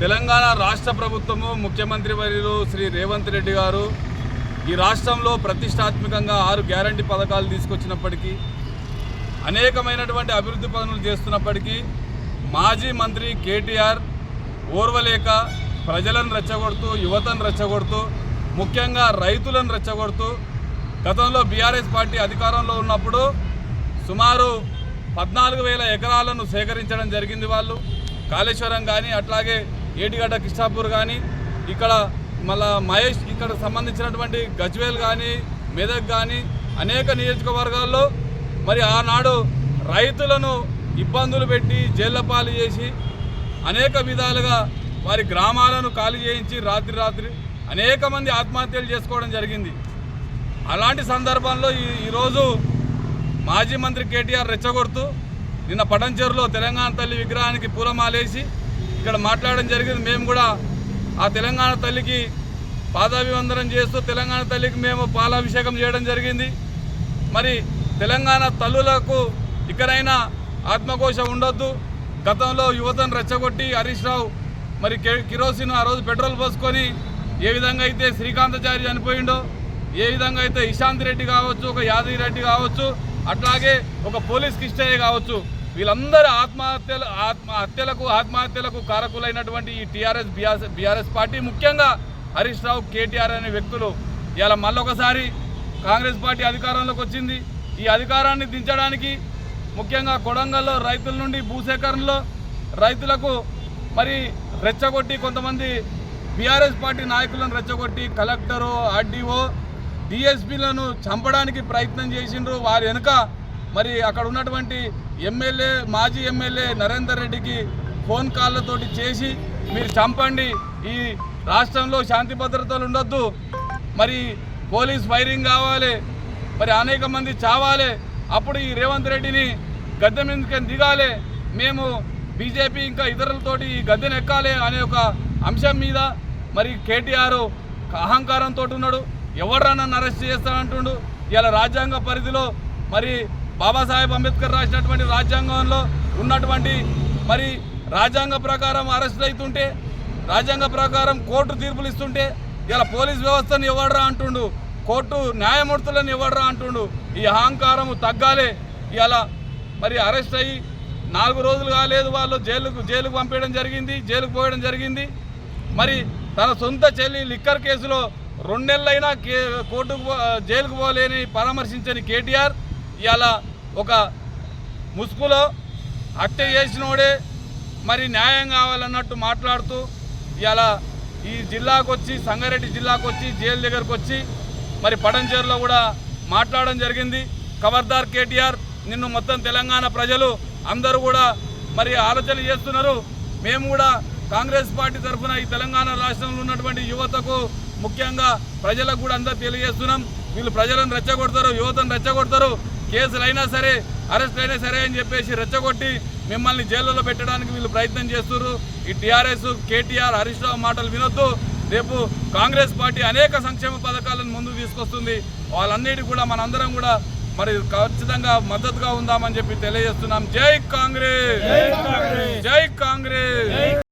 తెలంగాణ రాష్ట్ర ప్రభుత్వము ముఖ్యమంత్రి వర్యులు శ్రీ రేవంత్ రెడ్డి గారు ఈ రాష్ట్రంలో ప్రతిష్టాత్మకంగా ఆరు గ్యారంటీ పథకాలు తీసుకొచ్చినప్పటికీ అనేకమైనటువంటి అభివృద్ధి పనులు చేస్తున్నప్పటికీ మాజీ మంత్రి కేటీఆర్ ఓర్వలేక ప్రజలను రెచ్చగొడుతూ యువతను రెచ్చగొడుతూ ముఖ్యంగా రైతులను రెచ్చగొడుతూ గతంలో బీఆర్ఎస్ పార్టీ అధికారంలో ఉన్నప్పుడు సుమారు పద్నాలుగు వేల ఎకరాలను సేకరించడం జరిగింది వాళ్ళు. కాళేశ్వరం కానీ అట్లాగే ఏటిగడ్డ కిష్టాపూర్ కానీ ఇక్కడ మళ్ళా మహేష్ ఇక్కడ సంబంధించినటువంటి గజ్వేల్ కానీ మెదక్ కానీ అనేక నియోజకవర్గాల్లో మరి ఆనాడు రైతులను ఇబ్బందులు పెట్టి జైళ్ళపాలు చేసి అనేక విధాలుగా వారి గ్రామాలను ఖాళీ చేయించి రాత్రి రాత్రి అనేక మంది ఆత్మహత్యలు చేసుకోవడం జరిగింది. అలాంటి సందర్భంలో ఈ ఈరోజు మాజీ మంత్రి కేటీఆర్ రెచ్చగొడుతూ నిన్న పటంచెరులో తెలంగాణ తల్లి విగ్రహానికి పూలమాలేసి ఇక్కడ మాట్లాడడం జరిగింది. మేము కూడా ఆ తెలంగాణ తల్లికి పాదాభివందనం చేస్తూ తెలంగాణ తల్లికి మేము పాలాభిషేకం చేయడం జరిగింది. మరి తెలంగాణ తల్లులకు ఇకనైనా ఆత్మకోశ ఉండొద్దు. గతంలో యువతను రెచ్చగొట్టి హరీష్ రావు మరి కిరోసిన్ ఆ రోజు పెట్రోల్ పోసుకొని ఏ విధంగా అయితే శ్రీకాంతచారి చనిపోయిండో ఏ విధంగా అయితే ఇశాంత్ రెడ్డి కావచ్చు ఒక యాదగిరి రెడ్డి కావచ్చు అట్లాగే ఒక పోలీస్ కిష్టయ్య కావచ్చు వీళ్ళందరూ ఆత్మహత్యలు ఆత్మ హత్యలకు ఆత్మహత్యలకు కారకులైనటువంటి ఈ టీఆర్ఎస్ బీఆర్ఎస్ బీఆర్ఎస్ పార్టీ ముఖ్యంగా హరీష్ రావు కేటీఆర్ అనే వ్యక్తులు. ఇలా మళ్ళొకసారి కాంగ్రెస్ పార్టీ అధికారంలోకి వచ్చింది. ఈ అధికారాన్ని దించడానికి ముఖ్యంగా కొడంగల్లో రైతుల నుండి భూసేకరణలో రైతులకు మరి రెచ్చగొట్టి కొంతమంది బీఆర్ఎస్ పార్టీ నాయకులను రెచ్చగొట్టి కలెక్టరు ఆర్డీఓ డిఎస్పీలను చంపడానికి ప్రయత్నం చేసిండ్రు. వారి వెనుక మరి అక్కడ ఉన్నటువంటి ఎమ్మెల్యే మాజీ ఎమ్మెల్యే నరేందర్ రెడ్డికి ఫోన్ కాళ్ళతోటి చేసి మీరు చంపండి. ఈ రాష్ట్రంలో శాంతి భద్రతలు ఉండొద్దు. మరి పోలీస్ ఫైరింగ్ కావాలి. మరి అనేక మంది చావాలి. అప్పుడు ఈ రేవంత్ రెడ్డిని గద్దె మీదకి దిగాలి. మేము బీజేపీ ఇంకా ఇతరులతోటి ఈ గద్దెను ఎక్కాలి అనే ఒక అంశం మీద మరి కేటీఆర్ అహంకారంతో ఉన్నాడు. ఎవడరా అరెస్ట్ చేస్తానంటుండు? ఇలా రాజ్యాంగ పరిధిలో మరి బాబాసాహెబ్ అంబేద్కర్ రాసినటువంటి రాజ్యాంగంలో ఉన్నటువంటి మరి రాజ్యాంగ ప్రకారం అరెస్ట్ అవుతుంటే రాజ్యాంగ ప్రకారం కోర్టు తీర్పులు ఇస్తుంటే ఇలా పోలీస్ వ్యవస్థను ఇవ్వడరా అంటుండు? కోర్టు న్యాయమూర్తులను ఇవ్వడరా అంటుండు? ఈ అహంకారం తగ్గాలే. ఇలా మరి అరెస్ట్ అయ్యి నాలుగు రోజులు కాలేదు వాళ్ళు జైలుకు జైలుకు పంపించడం జరిగింది జైలుకు పోయడం జరిగింది. మరి తన సొంత చెల్లి లిక్కర్ కేసులో రెండు నెలలైనా కే కోర్టుకు జైలుకు పోలేని పరామర్శించని కేటీఆర్ ఇవాళ ఒక ముసుగులో హత్య చేసినోడే మరి న్యాయం కావాలన్నట్టు మాట్లాడుతూ ఇవాళ ఈ జిల్లాకు వచ్చి సంగారెడ్డి జిల్లాకు వచ్చి జైలు దగ్గరకు వచ్చి మరి పడంచేరులో కూడా మాట్లాడడం జరిగింది. ఖబర్దార్ కేటీఆర్ నిన్ను మొత్తం తెలంగాణ ప్రజలు అందరూ కూడా మరి ఆలోచన చేస్తున్నారు. మేము కూడా కాంగ్రెస్ పార్టీ తరఫున ఈ తెలంగాణ రాష్ట్రంలో ఉన్నటువంటి యువతకు ముఖ్యంగా ప్రజలకు కూడా అందరూ తెలియజేస్తున్నాం. వీళ్ళు ప్రజలను రెచ్చగొడతారు యువతను రెచ్చగొడతారు. కేసులు అయినా సరే అరెస్ట్ అయినా సరే అని చెప్పేసి రెచ్చగొట్టి మిమ్మల్ని జైల్లో పెట్టడానికి వీళ్ళు ప్రయత్నం చేస్తున్నారు ఈ టీఆర్ఎస్ కేటీఆర్ హరీష్ రావు మాటలు వినొద్దు. రేపు కాంగ్రెస్ పార్టీ అనేక సంక్షేమ పథకాలను ముందుకు తీసుకొస్తుంది. వాళ్ళన్నిటి కూడా మనందరం కూడా మరి ఖచ్చితంగా మద్దతుగా ఉందామని చెప్పి తెలియజేస్తున్నాం. జై కాంగ్రెస్! జై కాంగ్రెస్!